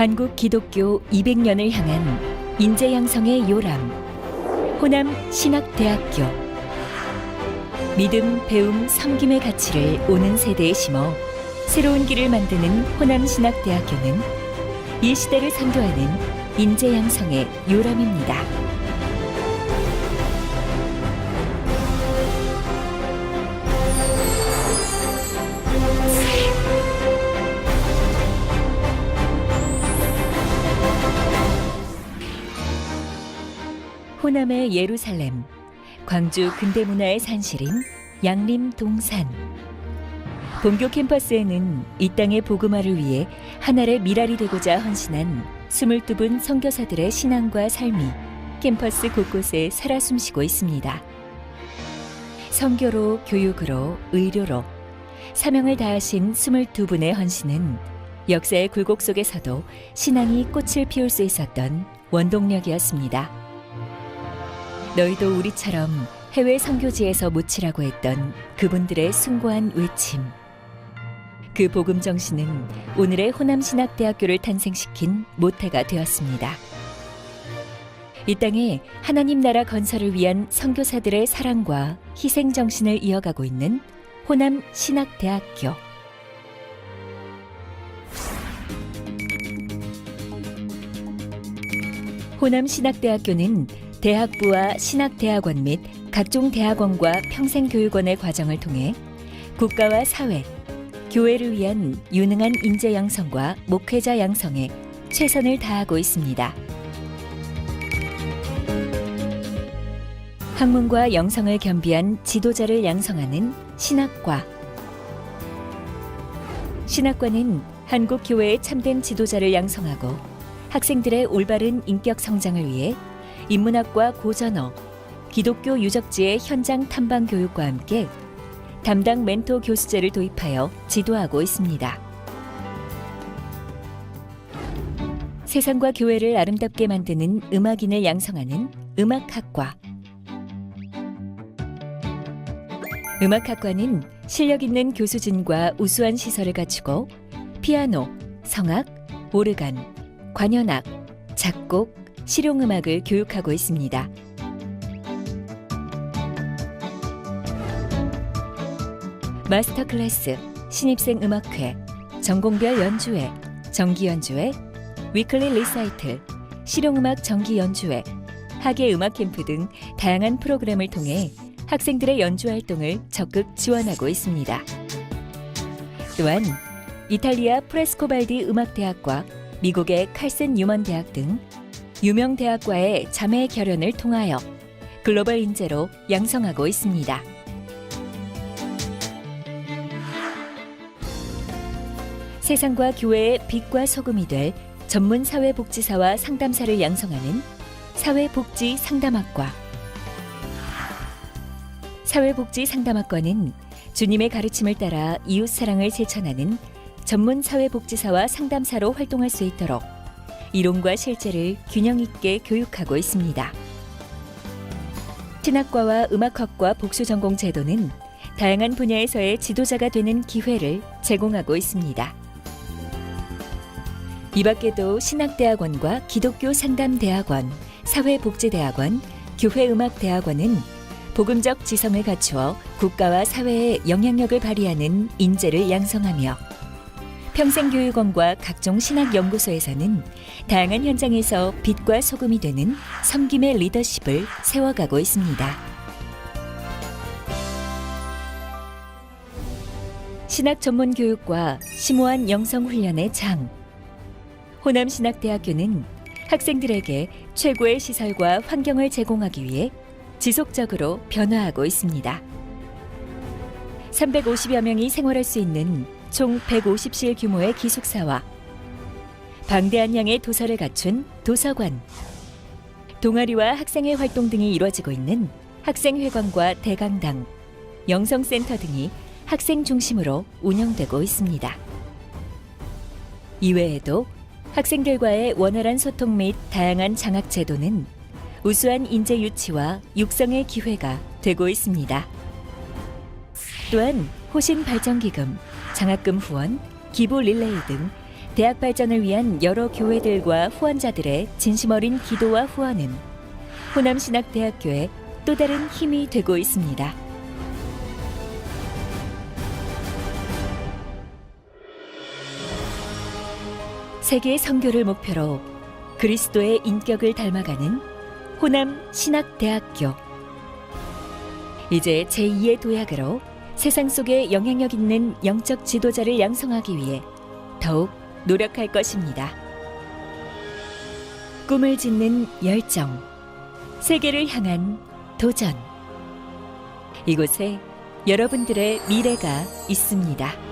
한국 기독교 200년을 향한 인재 양성의 요람 호남 신학대학교 믿음, 배움, 섬김의 가치를 오는 세대에 심어 새로운 길을 만드는 호남 신학대학교는 이 시대를 선도하는 인재 양성의 요람입니다. 호남의 예루살렘, 광주 근대문화의 산실인 양림 동산. 본교 캠퍼스에는 이 땅의 복음화를 위해 하나의 미랄이 되고자 헌신한 22분 선교사들의 신앙과 삶이 캠퍼스 곳곳에 살아 숨쉬고 있습니다. 선교로, 교육으로, 의료로 사명을 다하신 22분의 헌신은 역사의 굴곡 속에서도 신앙이 꽃을 피울 수 있었던 원동력이었습니다. 너희도 우리처럼 해외 선교지에서 묻히라고 했던 그분들의 숭고한 외침. 그 복음 정신은 오늘의 호남 신학대학교를 탄생시킨 모태가 되었습니다. 이 땅에 하나님 나라 건설을 위한 선교사들의 사랑과 희생 정신을 이어가고 있는 호남 신학대학교. 호남 신학대학교는 대학부와 신학대학원 및 각종 대학원과 평생교육원의 과정을 통해 국가와 사회, 교회를 위한 유능한 인재 양성과 목회자 양성에 최선을 다하고 있습니다. 학문과 영성을 겸비한 지도자를 양성하는 신학과. 신학과는 한국 교회의 참된 지도자를 양성하고 학생들의 올바른 인격 성장을 위해 인문학과 고전어, 기독교 유적지의 현장 탐방 교육과 함께 담당 멘토 교수제를 도입하여 지도하고 있습니다. 세상과 교회를 아름답게 만드는 음악인을 양성하는 음악학과. 음악학과는 실력 있는 교수진과 우수한 시설을 갖추고 피아노, 성악, 오르간, 관현악, 작곡, 실용음악을 교육하고 있습니다. 마스터 클래스, 신입생 음악회, 전공별 연주회, 정기 연주회, 위클리 리사이틀, 실용음악 정기 연주회, 학예 음악 캠프 등 다양한 프로그램을 통해 학생들의 연주 활동을 적극 지원하고 있습니다. 또한 이탈리아 프레스코발디 음악대학과 미국의 칼슨 유먼 대학 등 유명 대학과의 자매 결연을 통하여 글로벌 인재로 양성하고 있습니다. 세상과 교회의 빛과 소금이 될 전문 사회복지사와 상담사를 양성하는 사회복지 상담학과. 사회복지 상담학과는 주님의 가르침을 따라 이웃 사랑을 실천하는 전문 사회복지사와 상담사로 활동할 수 있도록 이론과 실제를 균형 있게 교육하고 있습니다. 신학과와 음악학과 복수 전공 제도는 다양한 분야에서의 지도자가 되는 기회를 제공하고 있습니다. 이 밖에도 신학대학원과 기독교 상담대학원, 사회복지대학원, 교회음악대학원은 복음적 지성을 갖추어 국가와 사회에 영향력을 발휘하는 인재를 양성하며 평생교육원과 각종 신학연구소에서는 다양한 현장에서 빛과 소금이 되는 섬김의 리더십을 세워가고 있습니다. 신학 전문 교육과 심오한 영성 훈련의 장. 호남신학대학교는 학생들에게 최고의 시설과 환경을 제공하기 위해 지속적으로 변화하고 있습니다. 350여 명이 생활할 수 있는 총 150실 규모의 기숙사와 방대한 양의 도서를 갖춘 도서관, 동아리와 학생회 활동 등이 이루어지고 있는 학생회관과 대강당, 영성센터 등이 학생 중심으로 운영되고 있습니다. 이외에도 학생들과의 원활한 소통 및 다양한 장학 제도는 우수한 인재 유치와 육성의 기회가 되고 있습니다. 또한 호신 발전 기금, 장학금 후원, 기부 릴레이 등 대학 발전을 위한 여러 교회들과 후원자들의 진심 어린 기도와 후원은 호남신학대학교의 또 다른 힘이 되고 있습니다. 세계 선교를 목표로 그리스도의 인격을 닮아가는 호남 신학대학교. 이제 제2의 도약으로 세상 속에 영향력 있는 영적 지도자를 양성하기 위해 더욱 노력할 것입니다. 꿈을 짓는 열정, 세계를 향한 도전. 이곳에 여러분들의 미래가 있습니다.